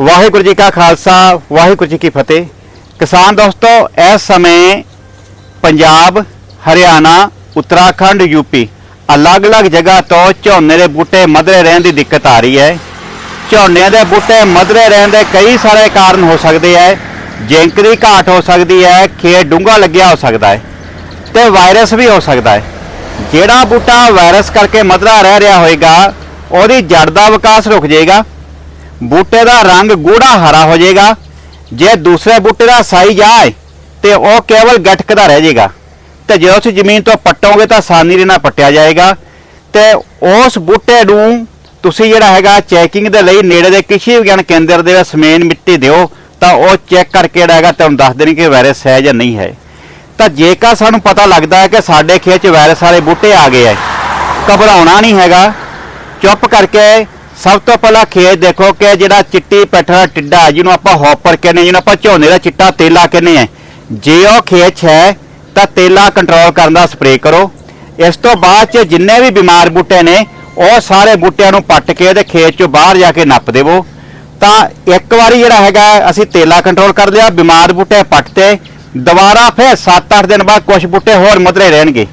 ਵਾਹਿਗੁਰੂ ਜੀ ਕਾ ਖਾਲਸਾ, ਵਾਹਿਗੁਰੂ ਜੀ ਕੀ ਫਤਿਹ। ਕਿਸਾਨ ਦੋਸਤੋ, ਇਸ ਸਮੇਂ ਪੰਜਾਬ, ਹਰਿਆਣਾ, ਉੱਤਰਾਖੰਡ ਯੂਪੀ ਅਲੱਗ-ਅਲੱਗ ਜਗ੍ਹਾ ਤੋਂ ਝੋਨੇ ਦੇ ਬੂਟੇ ਮਧਰੇ ਰਹਿਣ ਦੀ ਦਿੱਕਤ ਆ ਰਹੀ ਹੈ। ਝੋਨੇ ਦੇ ਬੂਟੇ ਮਧਰੇ ਰਹਿਣ ਦੇ ਕਈ ਸਾਰੇ ਕਾਰਨ ਹੋ ਸਕਦੇ ਹੈ। ਜਿੰਕ ਦੀ ਘਾਟ ਹੋ ਸਕਦੀ ਹੈ, ਖੇਤ ਡੂੰਘਾ ਲੱਗਿਆ ਹੋ ਸਕਦਾ ਹੈ ਤੇ ਵਾਇਰਸ ਵੀ ਹੋ ਸਕਦਾ ਹੈ। ਜਿਹੜਾ ਬੂਟਾ ਵਾਇਰਸ ਕਰਕੇ ਮਧਰਾ ਰਹਿ ਰਿਹਾ ਹੋਏਗਾ, ਉਹਦੀ ਜੜ ਦਾ ਵਿਕਾਸ ਰੁਕ ਜਾਏਗਾ। ਬੂਟੇ ਦਾ ਰੰਗ ਗੂੜਾ ਹਰਾ ਹੋ ਜਾਏਗਾ। ਜੇ ਦੂਸਰੇ ਬੂਟੇ ਦਾ ਸਾਈਜ਼ ਆਏ, ਤੇ ਉਹ ਕੇਵਲ ਗਟਕਦਾ ਰਹਿ ਜਾਏਗਾ। ਤੇ ਜੇ ਉਸ ਜ਼ਮੀਨ ਤੋਂ ਪੱਟੋਗੇ ਤਾਂ ਆਸਾਨੀ ਦੇ ਨਾਲ ਪੱਟਿਆ ਜਾਏਗਾ। ਤੇ ਉਸ ਬੂਟੇ ਨੂੰ ਤੁਸੀਂ ਜਿਹੜਾ ਹੈਗਾ ਚੈਕਿੰਗ ਦੇ ਲਈ ਨੇੜੇ ਦੇ ਕ੍ਰਿਸ਼ੀ ਵਿਗਿਆਨ ਕੇਂਦਰ ਦੇ ਸਮੇਨ ਮਿੱਟੀ ਦਿਓ, ਤਾਂ ਉਹ ਚੈੱਕ ਕਰਕੇ ਜਿਹੜਾ ਹੈਗਾ ਤੁਹਾਨੂੰ ਦੱਸ ਦੇਣਗੇ ਕਿ ਵਾਇਰਸ ਹੈ ਜਾਂ ਨਹੀਂ ਹੈ। ਤਾਂ ਜੇਕਰ ਸਾਨੂੰ ਪਤਾ ਲੱਗਦਾ ਹੈ ਕਿ ਸਾਡੇ ਖੇਤ 'ਚ ਵਾਇਰਸ ਵਾਲੇ ਬੂਟੇ ਆ ਗਏ ਹੈ, ਘਬਰਾਉਣਾ ਨਹੀਂ ਹੈਗਾ। ਚੁੱਪ ਕਰਕੇ ਸਭ ਤੋਂ ਪਹਿਲਾਂ ਖੇਤ ਦੇਖੋ ਕਿ ਜਿਹੜਾ ਚਿੱਟੀ ਪੈਠਾ ਟਿੱਡਾ, ਜਿਹਨੂੰ ਆਪਾਂ ਹੌਪਰ ਕਹਿੰਦੇ ਜਿਹਨੂੰ ਆਪਾਂ ਝੋਨੇ ਦਾ ਚਿੱਟਾ ਤੇਲਾ ਕਹਿੰਦੇ ਆ ਜੇ ਉਹ ਖੇਤ 'ਚ ਹੈ, ਤਾਂ ਤੇਲਾ ਕੰਟਰੋਲ ਕਰਨ ਦਾ ਸਪਰੇਅ ਕਰੋ। ਇਸ ਤੋਂ ਬਾਅਦ 'ਚ ਜਿੰਨੇ ਵੀ ਬਿਮਾਰ ਬੂਟੇ ਨੇ, ਉਹ ਸਾਰੇ ਬੂਟਿਆਂ ਨੂੰ ਪੱਟ ਕੇ ਤੇ ਖੇਤ 'ਚੋਂ ਬਾਹਰ ਜਾ ਕੇ ਨੱਪ ਦੇਵੋ। ਤਾਂ ਇੱਕ ਵਾਰੀ ਜਿਹੜਾ ਹੈਗਾ, ਅਸੀਂ ਤੇਲਾ ਕੰਟਰੋਲ ਕਰ ਲਿਆ, ਬਿਮਾਰ ਬੂਟੇ ਪੱਟਤੇ ਦੁਬਾਰਾ ਫਿਰ 7-8 ਦਿਨ ਬਾਅਦ ਕੁਝ ਬੂਟੇ ਹੋਰ ਮਧਰੇ ਰਹਿਣਗੇ।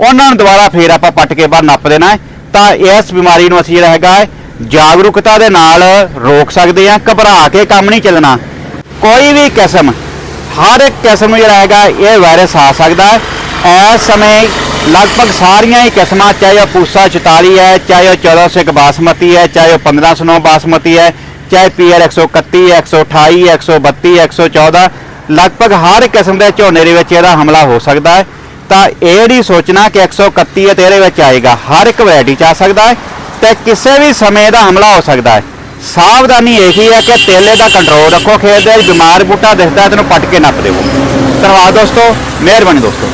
ਉਹਨਾਂ ਨੂੰ ਦੁਬਾਰਾ ਫੇਰ ਆਪਾਂ ਪੱਟ ਕੇ ਬਾਹਰ ਨੱਪ ਦੇਣਾ ਤਾਂ ਇਸ ਬਿਮਾਰੀ ਨੂੰ ਅਸੀਂ ਜਿਹੜਾ ਹੈਗਾ ਜਾਗਰੂਕਤਾ ਦੇ ਨਾਲ ਰੋਕ ਸਕਦੇ ਹਾਂ, ਘਬਰਾ ਕੇ ਕੰਮ ਨਹੀਂ ਚੱਲਣਾ। ਕੋਈ ਵੀ ਕਿਸਮ, ਹਰ ਇੱਕ ਕਿਸਮ ਜਿਹੜਾ ਹੈਗਾ, ਇਹ ਵਾਇਰਸ ਆ ਸਕਦਾ ਇਸ ਸਮੇਂ ਲਗਭਗ ਸਾਰੀਆਂ ਹੀ ਕਿਸਮਾਂ, ਚਾਹੇ ਉਹ ਪੂਸਾ 44 ਹੈ, ਚਾਹੇ ਉਹ 1401 ਬਾਸਮਤੀ ਹੈ, ਚਾਹੇ ਉਹ 1509 ਬਾਸਮਤੀ ਹੈ, ਚਾਹੇ ਪੀਆਰ 131 128 132 114 ਲਗਭਗ ਹਰ ਕਿਸਮ ਦੇ ਝੋਨੇ ਦੇ ਵਿੱਚ ਇਹਦਾ ਹਮਲਾ ਹੋ ਸਕਦਾ ਹੈ। ਤਾਂ ਇਹ ਨਹੀਂ ਸੋਚਣਾ ਕਿ 131 ਹੈ ਤੇ ਇਹਦੇ ਵਿੱਚ ਆਏਗਾ। ਹਰ ਇੱਕ ਵੈਰਾਈਟੀ ਚ ਆ ਸਕਦਾ ਹੈ। ਤੇ ਕਿਸੇ ਵੀ ਸਮੇਂ ਦਾ ਹਮਲਾ ਹੋ ਸਕਦਾ ਹੈ। ਸਾਵਧਾਨੀ ਇਹੀ ਹੈ ਕਿ ਤੇਲੇ ਦਾ ਕੰਟਰੋਲ ਰੱਖੋ ਖੇਤ ਦੇ ਬਿਮਾਰ ਬੂਟਾ ਦਿਖਦਾ ਹੈ, ਤੈਨੂੰ ਪੱਟ ਕੇ ਨੱਪ ਦੇਵੋ। ਧੰਨਵਾਦ ਦੋਸਤੋ, ਮਿਹਰਬਾਨੀ ਦੋਸਤੋ।